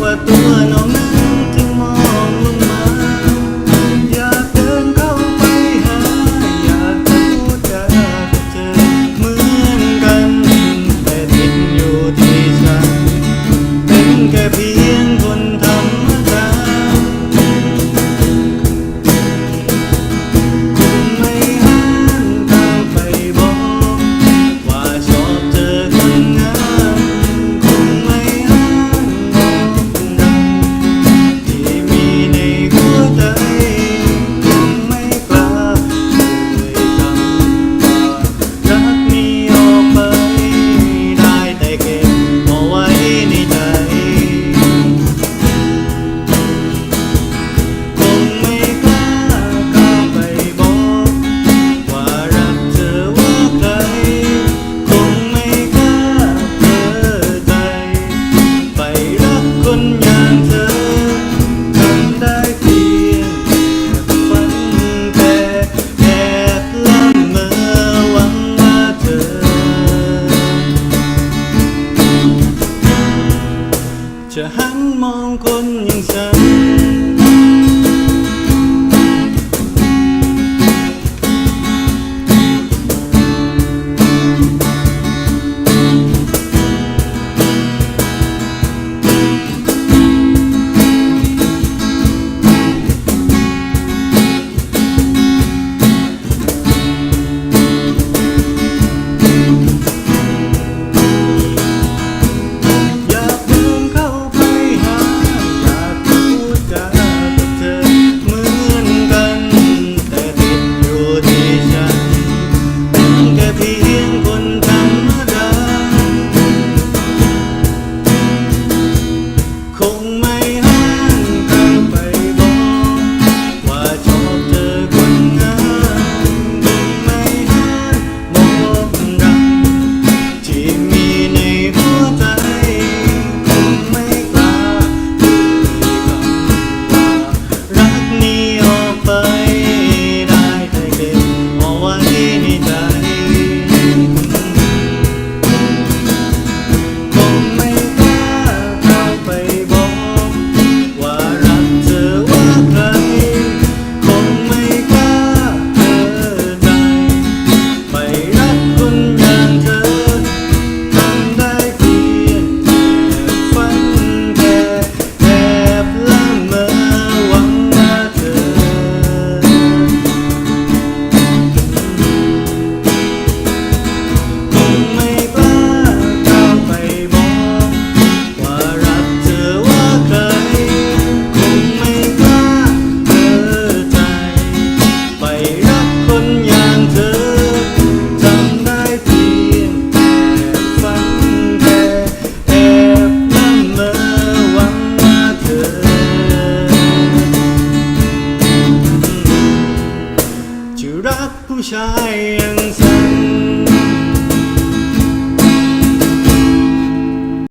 ว่าตัวน้องนั้จึมองลงมา อยากเดินเข้าไปหา อยากจะพูดจะเจอเหมือนกัน แต่ติดอยู่ที่ฉัน เป็นแค่เพียง รักผู้ชายอย่างฉัน